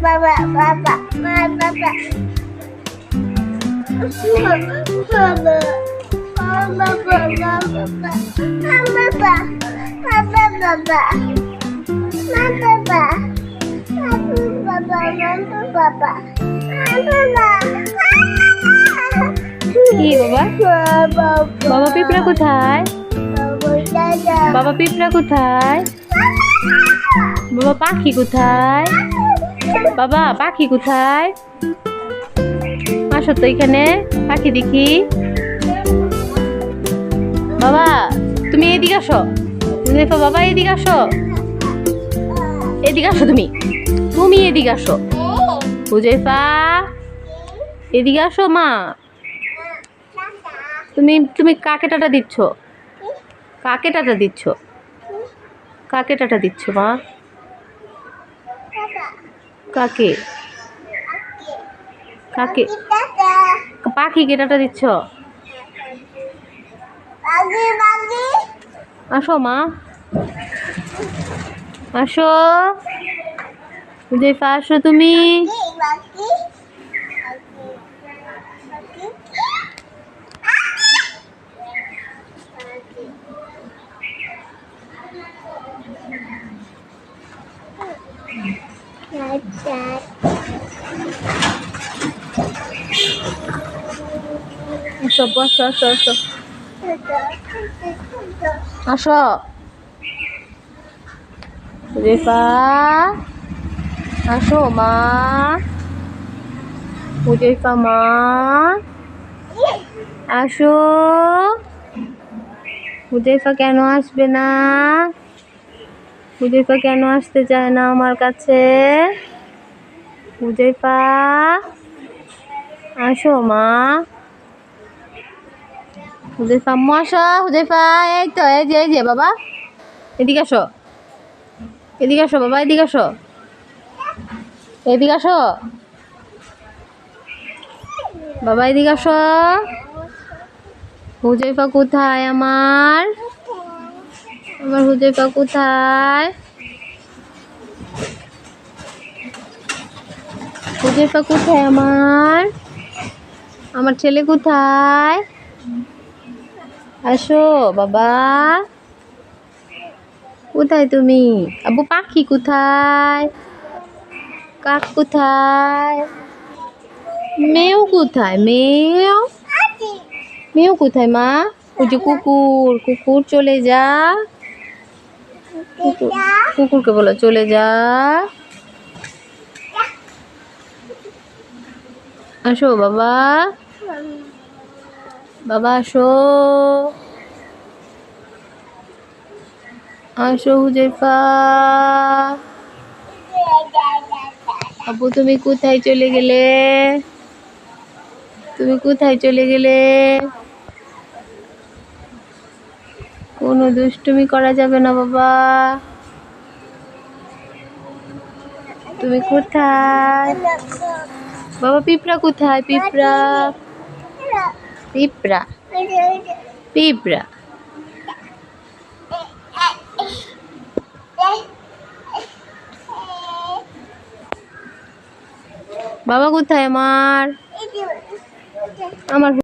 Baba, baba. কি বাবা? বাবা পিঁপড়া কোথায়? বাবা পিঁপড়া কোথায়? বাবা পাখি কোথায়? বাবা পাখি কোথায়? আসো তো এখানে? পাখি দেখি। বাবা, তুমি এদিকে আসো। হুজাইফা বাবা, এদিকে আসো। এদিকে আসো তুমি। তুমি এদিকে আসো। হুজাইফা এদিকে আসো মা। তুমি তুমি কাকে টাটা দিচ্ছ? কাকে টাটা দিচ্ছ? কাকে টাটা দিচ্ছ মা? কাকে? কাকে? পাখিকে টাটা দিচ্ছ? আসো মা। আসো। হুজাইফা আসো তুমি। আসো বসো আসো হুজাইফা আসো, মা। মা আসো। কেন আসবে না? কেন আসতে চায় না আমার কাছে? আসো, মা। এই তো, এই যে এই যে, বাবা। এদিকে এদিকে আসো, বাবা, এদিকে আসো। এদিকে আসো। বাবা, এদিকে আসো। হুজাইফা কোথায় আমার? আমার হুজাইফা কোথায়? হুজাইফা কোথায় আমার? আমার ছেলে কোথায়? আসো, বাবা। কোথায় তুমি? আব্বু, পাখি কোথায়? কাক কোথায়? মেয়েও কোথায়? মেয়েও? মেয়েও কোথায় মা? ওই যে কুকুর কুকুর চলে যা। কুকুরকে বলো চলে যা। আসো বাবা। বাবা আসো। আসো হুজেফা আব্বু, তুমি কোথায় চলে গেলে? তুমি কোথায় চলে গেলে? কোনো দুষ্টুমি করা যাবে না, বাবা। তুমি কোথায়? বাবা, পিঁপড়া কোথায়? পিঁপড়া। পিঁপড়া। পিঁপড়া। বাবা কোথায় আমার আমার